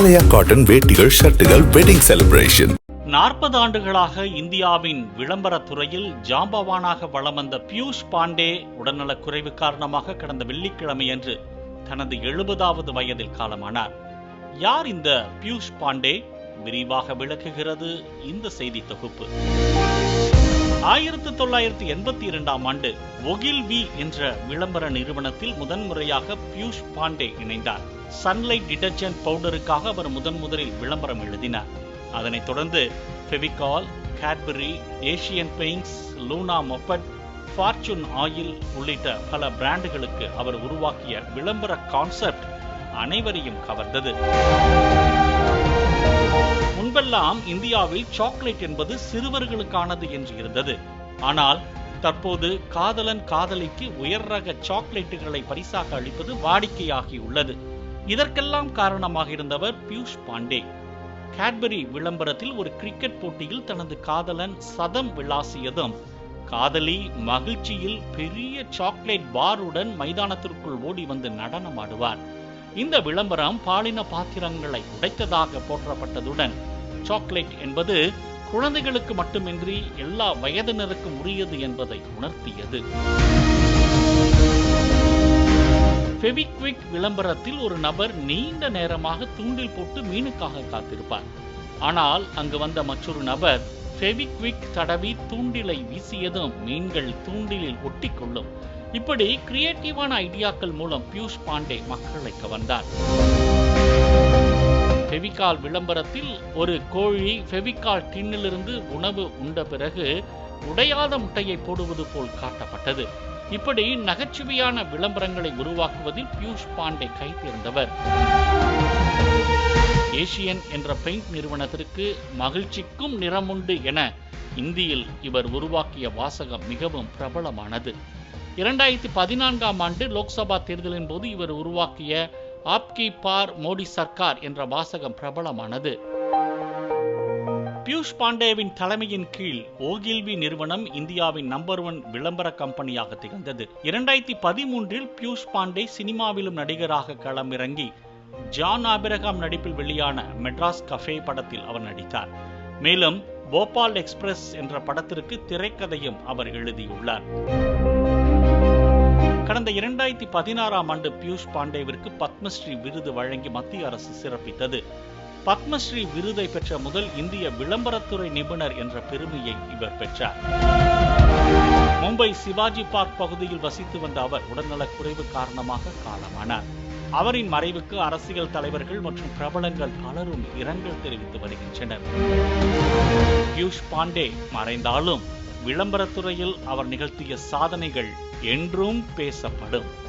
ஆலயா cotton வேட்டிகள் ஷர்ட்டுகள் wedding celebration நாற்பது ஆண்டுகளாக இந்தியாவின் விளம்பரத் துறையில் ஜாம்பவானாக வளம் வந்த பியூஷ் பாண்டே உடல்நலக் குறைவு காரணமாக கடந்த வெள்ளிக்கிழமையன்று தனது எழுபதாவது வயதில் காலமானார். யார் இந்த பியூஷ் பாண்டே? விரிவாக விளக்குகிறது இந்த செய்தி தொகுப்பு. ஆயிரத்தி தொள்ளாயிரத்தி எண்பத்தி இரண்டாம் ஆண்டு ஒகில்வி என்ற விளம்பர நிறுவனத்தில் முதன்முறையாக பியூஷ் பாண்டே இணைந்தார். சன்லைட் டிடர்ஜென்ட் பவுடருக்காக அவர் முதன் முதலில் விளம்பரம் எழுதினார். அதனைத் தொடர்ந்து Fevicol Cadbury Asian paints Luna moped Fortune oil உள்ளிட்ட பல பிராண்டுகளுக்கு அவர் உருவாக்கிய விளம்பர கான்செப்ட் அனைவரையும் கவர்ந்தது. முன்பெல்லாம் இந்தியாவில் சாக்லேட் என்பது சிறுவர்களுக்கானது என்று இருந்தது. ஆனால் தற்போது காதலன் காதலிக்கு உயர் ரக சாக்லேட்டுகளை பரிசாக அளிப்பது வாடிக்கையாகியுள்ளது இதற்கெல்லாம் காரணமாக இருந்தவர் பியூஷ் பாண்டே. கேட்பரி விளம்பரத்தில் ஒரு கிரிக்கெட் போட்டியில் தனது காதலன் சதம் விளாசியதும் காதலி மகிழ்ச்சியில் பெரிய சாக்லேட் பாருடன் மைதானத்திற்குள் ஓடி வந்து நடனமாடுவார். இந்த விளம்பரம் பாலின பாத்திரங்களை உடைத்ததாக போற்றப்பட்டதுடன் சாக்லேட் என்பது குழந்தைகளுக்கு மட்டுமின்றி எல்லா வயதினருக்கும் உரியது என்பதை உணர்த்தியது. ஃபெவிக்விக் விளம்பரத்தில் ஒரு நபர் நீண்ட நேரமாக தூண்டில் போட்டு மீனுக்காக காத்திருப்பார். ஆனால் அங்கு வந்த மற்றொரு நபர் ஃபெவிக்விக் தடவி தூண்டிலை வீசியதும் மீன்கள் தூண்டிலில் ஒட்டிக்கொள்ளும். இப்படி கிரியேட்டிவான ஐடியாக்கள் மூலம் பியூஷ் பாண்டே மக்களை கவர்ந்தார் ஃபெவிகால் விளம்பரத்தில் ஒரு கோழி ஃபெவிகால் டின்னிலிருந்து உணவு உண்ட பிறகு உடையாத முட்டையை போடுவது போல் காட்டப்பட்டது. இப்படி நகைச்சுவையான விளம்பரங்களை உருவாக்குவதில் பியூஷ் பாண்டே கைதேர்ந்தவர். ஏசியன் என்ற பெயிண்ட் நிறுவனத்திற்கு மகிழ்ச்சிக்கும் நிறமுண்டு என இந்தியில் இவர் உருவாக்கிய வாசகம் மிகவும் பிரபலமானது. இரண்டாயிரத்தி பதினான்காம் ஆண்டு லோக்சபா தேர்தலின் போது இவர் உருவாக்கிய ஆப்கி பார் மோடி சர்க்கார் என்ற வாசகம் பிரபலமானது. பியூஷ் பாண்டேவின் தலைமையின் கீழ் ஓகில்வி நிறுவனம் இந்தியாவின் நம்பர் ஒன் விளம்பர கம்பெனியாக திகழ்ந்தது. இரண்டாயிரத்தி பதிமூன்றில் பியூஷ் பாண்டே சினிமாவிலும் நடிகராக களமிறங்கி ஜான் ஆபிரகாம் நடிப்பில் வெளியான மெட்ராஸ் கஃபே படத்தில் அவர் நடித்தார். மேலும் போபால் எக்ஸ்பிரஸ் என்ற படத்திற்கு திரைக்கதையும் அவர் எழுதியுள்ளார். கடந்த இரண்டாயிரத்தி பதினாறாம் ஆண்டு பியூஷ் பாண்டேவிற்கு பத்மஸ்ரீ விருது வழங்கி மத்திய அரசு சிறப்பித்தது. பத்மஸ்ரீ விருதை பெற்ற முதல் இந்திய விளம்பரத்துறை நிபுணர் என்ற பெருமையை இவர் பெற்றார். மும்பை சிவாஜி பார்க் பகுதியில் வசித்து வந்த அவர் உடல்நலக்குறைவு காரணமாக காலமானார். அவரின் மறைவுக்கு அரசியல் தலைவர்கள் மற்றும் பிரபலங்கள் பலரும் இரங்கல் தெரிவித்து வருகின்றனர். பியூஷ் பாண்டே மறைந்தாலும் விளம்பரத்துறையில் அவர் நிகழ்த்திய சாதனைகள் என்றும் பேசப்படும்.